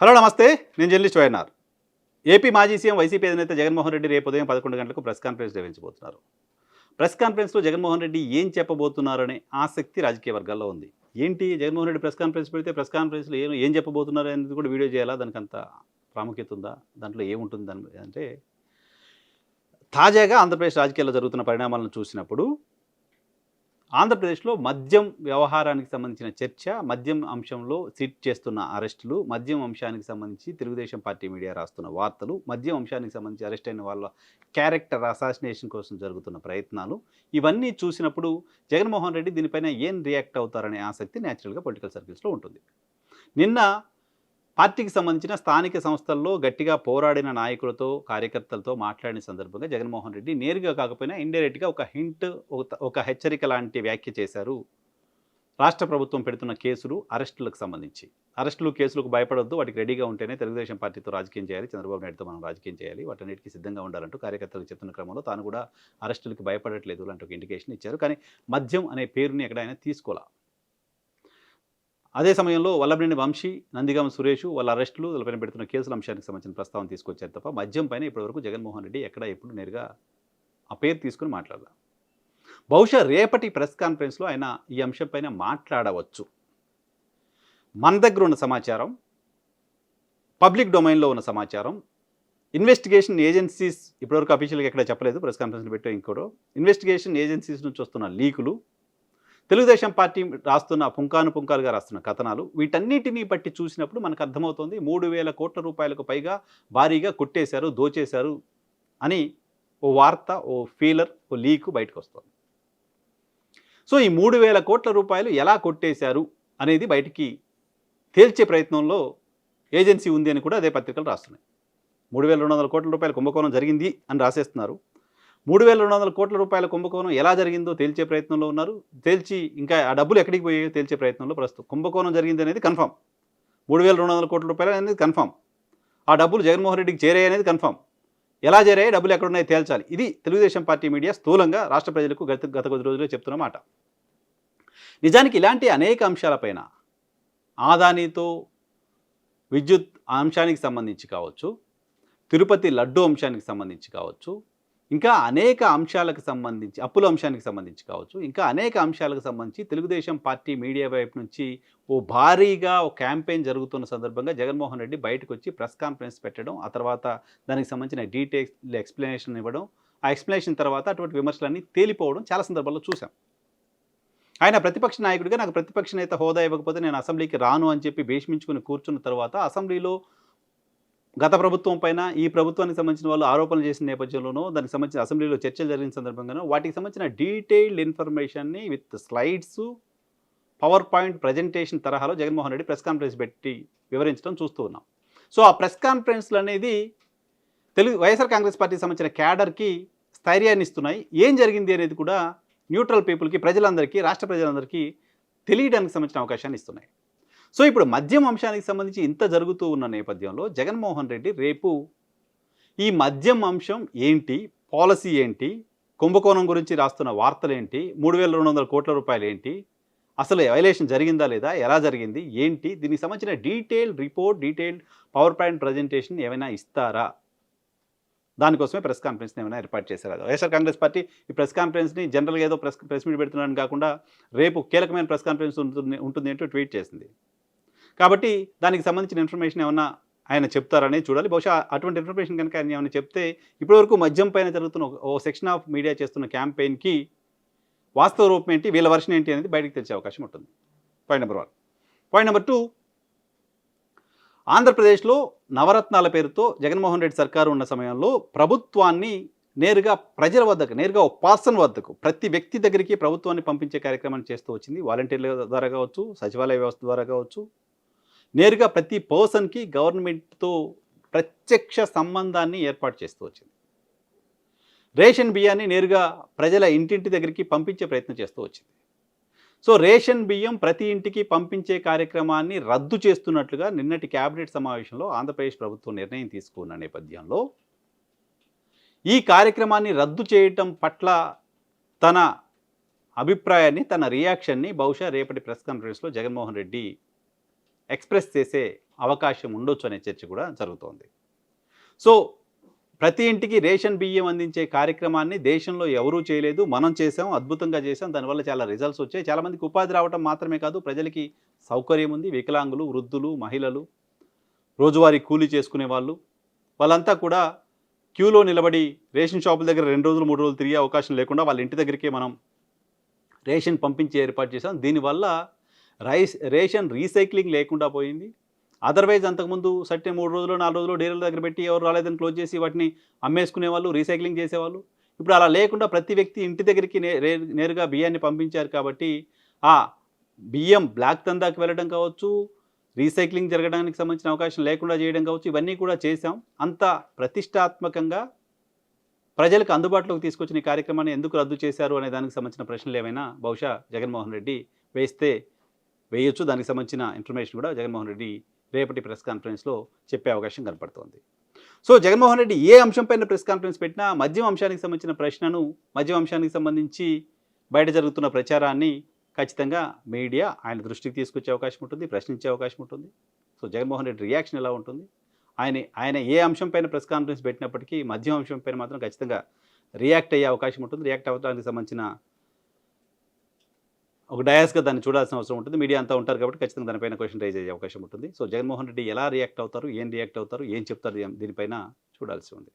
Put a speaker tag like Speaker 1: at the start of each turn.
Speaker 1: Hello నమస్తే. నేను journalist YNR. AP మాజీ సీఎం వైసీపీ అధినేత జగన్మోహన్ రెడ్డి రేపు ఉదయం పదకొండు గంటలకు ప్రెస్ కాన్ఫరెన్స్ నిర్వహించబోతున్నారు. ప్రెస్ కాన్ఫరెన్స్లో జగన్మోహన్ రెడ్డి ఏం చెప్పబోతున్నారనే ఆసక్తి రాజకీయ వర్గాల్లో ఉంది. ఏంటి జగన్మోహన్ రెడ్డి ప్రెస్ కాన్ఫరెన్స్ పెడితే ప్రెస్ కాన్ఫరెన్స్లో ఏం ఏం చెప్పబోతున్నారు అనేది కూడా వీడియో చేయాలా? దానికి అంత ప్రాముఖ్యత ఉందా? దాంట్లో ఏముంటుంది దాని అంటే తాజాగా ఆంధ్రప్రదేశ్ రాజకీయాల్లో జరుగుతున్న పరిణామాలను చూసినప్పుడు ఆంధ్రప్రదేశ్లో మద్యం వ్యవహారానికి సంబంధించిన చర్చ మద్యం అంశంలో సిట్ చేస్తున్న అరెస్టులు మద్యం అంశానికి సంబంధించి తెలుగుదేశం పార్టీ మీడియా రాస్తున్న వార్తలు మద్యం అంశానికి సంబంధించి అరెస్ట్ అయిన వాళ్ళ క్యారెక్టర్ అసాసినేషన్ కోసం జరుగుతున్న ప్రయత్నాలు ఇవన్నీ చూసినప్పుడు జగన్మోహన్ రెడ్డి దీనిపైన ఏం రియాక్ట్ అవుతారనే ఆసక్తి న్యాచురల్గా పొలిటికల్ సర్కిల్స్లో ఉంటుంది. నిన్న పార్టీకి సంబంధించిన స్థానిక సంస్థల్లో గట్టిగా పోరాడిన నాయకులతో కార్యకర్తలతో మాట్లాడిన సందర్భంగా జగన్మోహన్ రెడ్డి నేరుగా కాకపోయినా ఇండైరెక్ట్గా ఒక హింట్ ఒక- ఒక హెచ్చరిక లాంటి వ్యాఖ్య చేశారు. రాష్ట్ర ప్రభుత్వం పెడుతున్న కేసులు అరెస్టులకు సంబంధించి. అరెస్టులు కేసులకు భయపడొద్దు వాటికి రెడీగా ఉంటేనే తెలుగుదేశం పార్టీతో రాజకీయం చేయాలి చంద్రబాబు నాయుడుతో మనం రాజకీయం చేయాలి వాటన్నిటికీ సిద్ధంగా ఉండాలంటూ కార్యకర్తలకు చెప్తున్న క్రమంలో తాను కూడా అరెస్టులకు భయపడట్లేదు లాంటి ఒక ఇండికేషన్ ఇచ్చారు. కానీ మద్యం అనే పేరుని ఎక్కడ ఆయన తీసుకోవాల? అదే సమయంలో వల్లభనేని వంశీ నందిగామ సురేష్ వాళ్ళ అరెస్టులు వాళ్ళపైన పెడుతున్న కేసుల అంశానికి సంబంధించిన ప్రస్తావన తీసుకొచ్చారు తప్ప మద్యం పైన ఇప్పటివరకు జగన్మోహన్ రెడ్డి ఎక్కడ ఎప్పుడు నేరుగా ఆ పేరు తీసుకుని మాట్లాడాల. బహుశా రేపటి ప్రెస్ కాన్ఫరెన్స్లో ఆయన ఈ అంశంపైన మాట్లాడవచ్చు. మన దగ్గర ఉన్న సమాచారం పబ్లిక్ డొమైన్లో ఉన్న సమాచారం ఇన్వెస్టిగేషన్ ఏజెన్సీస్ ఇప్పటివరకు అఫీషియల్గా ఎక్కడ చెప్పలేదు ప్రెస్ కాన్ఫరెన్స్లో పెట్టే ఇంకోటో ఇన్వెస్టిగేషన్ ఏజెన్సీస్ నుంచి వస్తున్న లీకులు తెలుగుదేశం పార్టీ రాస్తున్న పుంకాను పుంకాలుగా రాస్తున్న కథనాలు వీటన్నిటినీ బట్టి చూసినప్పుడు మనకు అర్థమవుతుంది మూడు వేల కోట్ల రూపాయలకు పైగా భారీగా కొట్టేశారు దోచేశారు అని ఓ వార్త ఓ ఫీలర్ ఓ లీకు బయటకు వస్తుంది సో ఈ మూడు వేల కోట్ల రూపాయలు ఎలా కొట్టేశారు అనేది బయటికి తేల్చే ప్రయత్నంలో ఏజెన్సీ ఉంది అని కూడా అదే పత్రికలు రాస్తున్నాయి. మూడు వేల రెండు వందల కోట్ల రూపాయల కుంభకోణం జరిగింది అని రాసేస్తున్నారు. మూడు వేల రెండు వందల కోట్ల రూపాయల కుంభకోణం ఎలా జరిగిందో తేల్చే ప్రయత్నంలో ఉన్నారు. తేల్చి ఇంకా ఆ డబ్బులు ఎక్కడికి పోయాయో తేల్చే ప్రయత్నంలో ప్రస్తుతం కుంభకోణం జరిగింది అనేది కన్ఫామ్. మూడు వేల రెండు వందల కోట్ల రూపాయలు అనేది కన్ఫామ్. ఆ డబ్బులు జగన్మోహన్ రెడ్డికి చేరాయి అనేది కన్ఫామ్. ఎలా చేరాయి డబ్బులు ఎక్కడున్నాయో తేల్చాలి. ఇది తెలుగుదేశం పార్టీ మీడియా స్థూలంగా రాష్ట్ర ప్రజలకు గత గత కొద్ది రోజుల్లో చెప్తున్న మాట. నిజానికి ఇలాంటి అనేక అంశాలపైన ఆదానితో విద్యుత్ అంశానికి సంబంధించి కావచ్చు తిరుపతి లడ్డు అంశానికి సంబంధించి కావచ్చు ఇంకా అనేక అంశాలకు సంబంధించి అప్పుల అంశానికి సంబంధించి కావచ్చు ఇంకా అనేక అంశాలకు సంబంధించి తెలుగుదేశం పార్టీ మీడియా వైపు నుంచి ఓ భారీగా ఓ క్యాంపెయిన్ జరుగుతున్న సందర్భంగా జగన్మోహన్ రెడ్డి బయటకు వచ్చి ప్రెస్ కాన్ఫరెన్స్ పెట్టడం ఆ తర్వాత దానికి సంబంధించిన డీటెయిల్స్ ఎక్స్ప్లెనేషన్ ఇవ్వడం ఆ ఎక్స్ప్లెనేషన్ తర్వాత అటువంటి విమర్శలన్నీ తేలిపోవడం చాలా సందర్భాల్లో చూసాం ఆయన ప్రతిపక్ష నాయకుడిగా నాకు ప్రతిపక్ష నేత హోదా ఇవ్వకపోతే నేను అసెంబ్లీకి రాను అని చెప్పి భీష్మించుకుని కూర్చున్న తర్వాత అసెంబ్లీలో గత ప్రభుత్వం పైన ఈ ప్రభుత్వానికి సంబంధించిన వాళ్ళు ఆరోపణలు చేసిన నేపథ్యంలోనూ దానికి సంబంధించిన అసెంబ్లీలో చర్చలు జరిగిన సందర్భంగానూ వాటికి సంబంధించిన డీటెయిల్డ్ ఇన్ఫర్మేషన్ని with slides power point presentation తరహాలో జగన్మోహన్ రెడ్డి ప్రెస్ కాన్ఫరెన్స్ పెట్టి వివరించడం చూస్తూ ఉన్నాం. సో ఆ ప్రెస్ కాన్ఫరెన్స్లు అనేది తెలుగు వైఎస్ఆర్ కాంగ్రెస్ పార్టీకి సంబంధించిన క్యాడర్కి స్థైర్యాన్ని ఇస్తున్నాయి. ఏం జరిగింది అనేది కూడా న్యూట్రల్ పీపుల్కి ప్రజలందరికీ రాష్ట్ర ప్రజలందరికీ తెలియడానికి సంబంధించిన అవకాశాన్ని ఇస్తున్నాయి. సో ఇప్పుడు మద్యం అంశానికి సంబంధించి ఇంత జరుగుతూ ఉన్న నేపథ్యంలో జగన్మోహన్ రెడ్డి రేపు ఈ మద్యం అంశం ఏంటి పాలసీ ఏంటి కుంభకోణం గురించి రాస్తున్న వార్తలు ఏంటి మూడు వేల రెండు వందల కోట్ల రూపాయలు ఏంటి అసలు వైలేషన్ జరిగిందా లేదా ఎలా జరిగింది ఏంటి దీనికి సంబంధించిన detail report detailed power point presentation ఏమైనా ఇస్తారా? దానికోసమే ప్రెస్ కాన్ఫరెన్స్ని ఏమైనా ఏర్పాటు చేశారు? వైఎస్ఆర్ కాంగ్రెస్ పార్టీ ఈ ప్రెస్ కాన్ఫరెన్స్ని జనరల్గా ఏదో ప్రెస్ ప్రెస్ మీట్ పెడుతున్నారని కాకుండా రేపు కీలకమైన ప్రెస్ కాన్ఫరెన్స్ ఉంటుంది ఉంటుంది అంటూ ట్వీట్ చేసింది. కాబట్టి దానికి సంబంధించిన ఇన్ఫర్మేషన్ ఏమన్నా ఆయన చెప్తారనే చూడాలి. బహుశా అటువంటి ఇన్ఫర్మేషన్ కనుక ఆయన ఏమైనా చెప్తే ఇప్పటివరకు మద్యం పైన జరుగుతున్న ఓ సెక్షన్ ఆఫ్ మీడియా చేస్తున్న క్యాంపెయిన్కి వాస్తవ రూపం ఏంటి? వీళ్ళ వర్షన్ ఏంటి అనేది బయటకు తెచ్చే అవకాశం ఉంటుంది. Point number one point number two ఆంధ్రప్రదేశ్లో నవరత్నాల పేరుతో జగన్మోహన్ రెడ్డి సర్కారు ఉన్న సమయంలో ప్రభుత్వాన్ని నేరుగా ప్రజల వద్దకు నేరుగా ఒక పర్సన్ వద్దకు ప్రతి వ్యక్తి దగ్గరికి ప్రభుత్వాన్ని పంపించే కార్యక్రమాన్ని చేస్తూ వచ్చింది. వాలంటీర్ల ద్వారా కావచ్చు సచివాలయ వ్యవస్థ ద్వారా కావచ్చు నేరుగా ప్రతి పర్సన్కి గవర్నమెంట్తో ప్రత్యక్ష సంబంధాన్ని ఏర్పాటు చేస్తూ వచ్చింది. రేషన్ బియ్యాన్ని నేరుగా ప్రజల ఇంటింటి దగ్గరికి పంపించే ప్రయత్నం చేస్తూ వచ్చింది. సో రేషన్ బియ్యం ప్రతి ఇంటికి పంపించే కార్యక్రమాన్ని రద్దు చేస్తున్నట్లుగా నిన్నటి కేబినెట్ సమావేశంలో ఆంధ్రప్రదేశ్ ప్రభుత్వం నిర్ణయం తీసుకున్న నేపథ్యంలో ఈ కార్యక్రమాన్ని రద్దు చేయటం పట్ల తన అభిప్రాయాన్ని తన రియాక్షన్ని బహుశా రేపటి ప్రెస్ కాన్ఫరెన్స్లో జగన్మోహన్ రెడ్డి ఎక్స్ప్రెస్ చేసే అవకాశం ఉండొచ్చు అనే చర్చ కూడా జరుగుతోంది. సో ప్రతి ఇంటికి రేషన్ బియ్యం అందించే కార్యక్రమాన్ని దేశంలో ఎవరూ చేయలేదు. మనం చేసాం అద్భుతంగా చేసాం దానివల్ల చాలా రిజల్ట్స్ వచ్చాయి. చాలామందికి ఉపాధి రావడం మాత్రమే కాదు ప్రజలకి సౌకర్యం ఉంది. వికలాంగులు వృద్ధులు మహిళలు రోజువారీ కూలీ చేసుకునే వాళ్ళు వాళ్ళంతా కూడా క్యూలో నిలబడి రేషన్ షాపుల దగ్గర రెండు రోజులు మూడు రోజులు తిరిగే అవకాశం లేకుండా వాళ్ళ ఇంటి దగ్గరికే మనం రేషన్ పంపించి ఏర్పాటు చేసాం దీనివల్ల రైస్ రేషన్ రీసైక్లింగ్ లేకుండా పోయింది. అదర్వైజ్ అంతకుముందు సట్టే మూడు రోజులు నాలుగు రోజులు డైరీల దగ్గర పెట్టి ఎవరు రాలేదని క్లోజ్ చేసి వాటిని అమ్మేసుకునే వాళ్ళు రీసైక్లింగ్ చేసేవాళ్ళు. ఇప్పుడు అలా లేకుండా ప్రతి వ్యక్తి ఇంటి దగ్గరికి నేరుగా బియ్యాన్ని పంపించారు కాబట్టి ఆ బియ్యం బ్లాక్ దందాకి వెళ్ళడం కావచ్చు రీసైక్లింగ్ జరగడానికి సంబంధించిన అవకాశం లేకుండా చేయడం కావచ్చు ఇవన్నీ కూడా చేశాం. అంత ప్రతిష్టాత్మకంగా ప్రజలకు అందుబాటులోకి తీసుకొచ్చిన ఈ కార్యక్రమాన్ని ఎందుకు రద్దు చేశారు అనే దానికి సంబంధించిన ప్రశ్నలు ఏమైనా బహుశా జగన్మోహన్ రెడ్డి వేస్తే వేయొచ్చు. దానికి సంబంధించిన ఇన్ఫర్మేషన్ కూడా జగన్మోహన్ రెడ్డి రేపటి ప్రెస్ కాన్ఫరెన్స్లో చెప్పే అవకాశం కనపడుతోంది. సో జగన్మోహన్ రెడ్డి ఏ అంశంపైన ప్రెస్ కాన్ఫరెన్స్ పెట్టినా మద్యం అంశానికి సంబంధించిన ప్రశ్నను మద్యం అంశానికి సంబంధించి బయట జరుగుతున్న ప్రచారాన్ని ఖచ్చితంగా మీడియా ఆయన దృష్టికి తీసుకొచ్చే అవకాశం ఉంటుంది ప్రశ్నించే అవకాశం ఉంటుంది. సో జగన్మోహన్ రెడ్డి రియాక్షన్ ఎలా ఉంటుంది? ఆయన ఆయన ఏ అంశం పైన ప్రెస్ కాన్ఫరెన్స్ పెట్టినప్పటికీ మద్యం అంశంపైన మాత్రం ఖచ్చితంగా రియాక్ట్ అయ్యే అవకాశం ఉంటుంది. రియాక్ట్ అవ్వడానికి సంబంధించిన ఒక డయాస్గా దాన్ని చూడాల్సిన అవసరం ఉంటుంది. మీడియా అంతా ఉంటారు కాబట్టి ఖచ్చితంగా దానిపైన క్వశ్చన్ రైజ్ అయ్యే అవకాశం ఉంటుంది. సో జగన్మోహన్ రెడ్డి ఎలా రియాక్ట్ అవుతారు? ఏం రియాక్ట్ అవుతారు? ఏం చెప్తారు? దీనిపైన చూడాల్సి ఉంది.